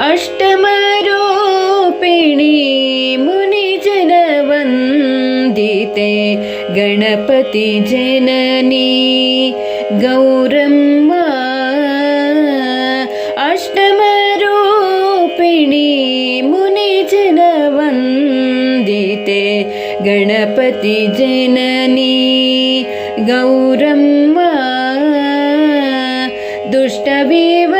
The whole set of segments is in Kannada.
अष्टमरूपिणी मुनिजनवन्दिते गणपतिजननी गौरम् अष्टमरूपिणी मुनिजनवन्दिते गणपतिजननी गौरं मा दुष्टविव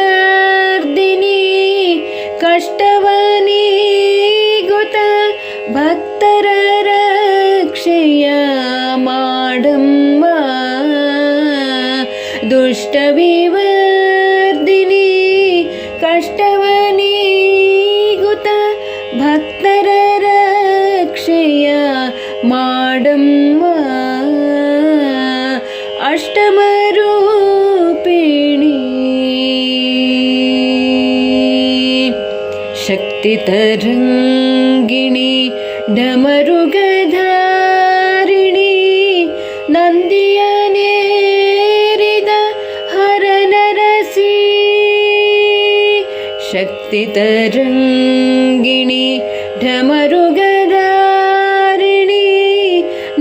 ರಕ್ಷೆಯ ಮಾಡಮ್ಮ. ದುಷ್ಟ ವಿವರ್ಧಿನಿ ಕಷ್ಟವನೀಗುತ ಭಕ್ತರ ರಕ್ಷೆಯ ಮಾಡಮ್ಮ. ಅಷ್ಟಮರೂಪಿಣಿ. ಶಕ್ತಿ ತರಂಗಿಣಿ ಡಮರುಗಧಾರಿಣಿ ನಂದಿಯ ನೇರಿದ ಹರನರಸಿ ಶಕ್ತಿ ತರಂಗಿಣಿ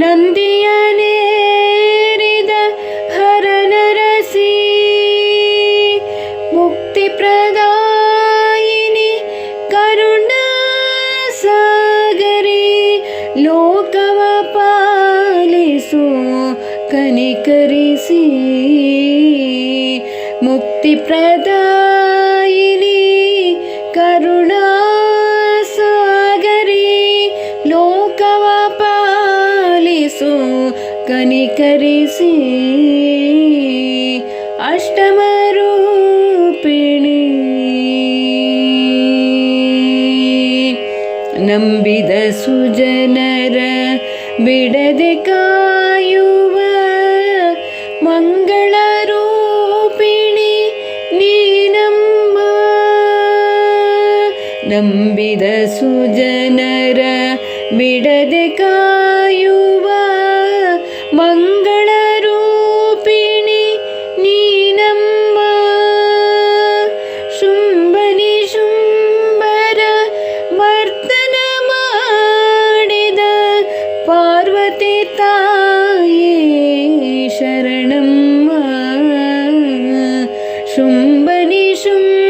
ನಂದಿಯ ನೇರಿದ ಹರನರಸಿ ಮುಕ್ತಿಪ್ರದಾಯಿನಿ ಕನಿಕರಿಸಿ ಮುಕ್ತಿಪ್ರದಾಯಿನಿ ಕರುಣಾ ಸಾಗರಿ ಲೋಕವ ಪಾಲಿಸು ಕನಿಕರಿಸಿ ಅಷ್ಟಮರೂಪಿಣಿ ನಂಬಿದ ಸುಜನರ ಬಿಡದೆ ಕಾಯುವ ಮಂಗಳ ರೂಪಿಣಿ ನೀನಮ್ಮ ನಂಬಿದ ಸುಜನರ ಬಿಡದೆ ಕಾಯುವ ಮಂಗಳ Tschüss.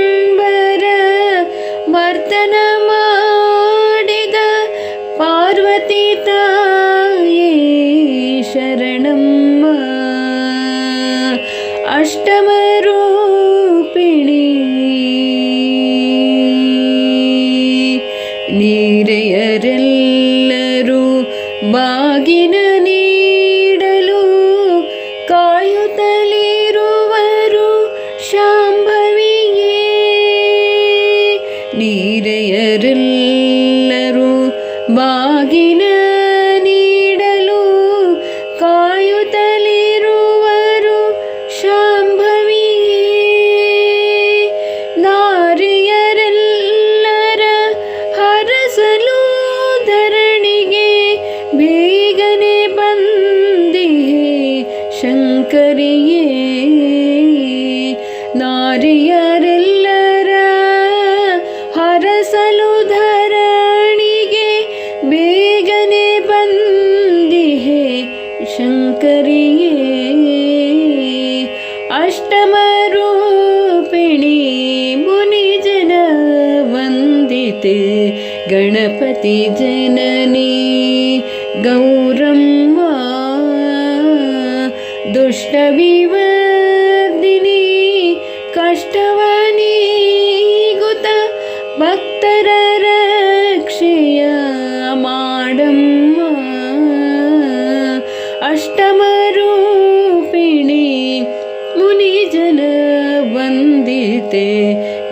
ನೀರೆಯರೆಲ್ಲರೂ ಬಾಗಿನ ನೀಡಲು ಕಾಯುತ್ತಲಿರುವರು ಶಾಂಭವಿ ನಾರಿಯರೆಲ್ಲರ ಹರಸಲು ಧರಣಿಗೆ ಬೇಗನೆ ಬಂದಿಹೆ ಶಂಕರಿಯೇ. ನಾರಿಯರೆಲ್ಲರ शङ्करि अष्टमरूपिणि मुनिजनवन्दिते गणपतिजननि गौरं वा दुष्टविवर्दिनी कष्टव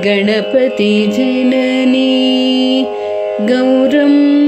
गणपतिजननी गौरम्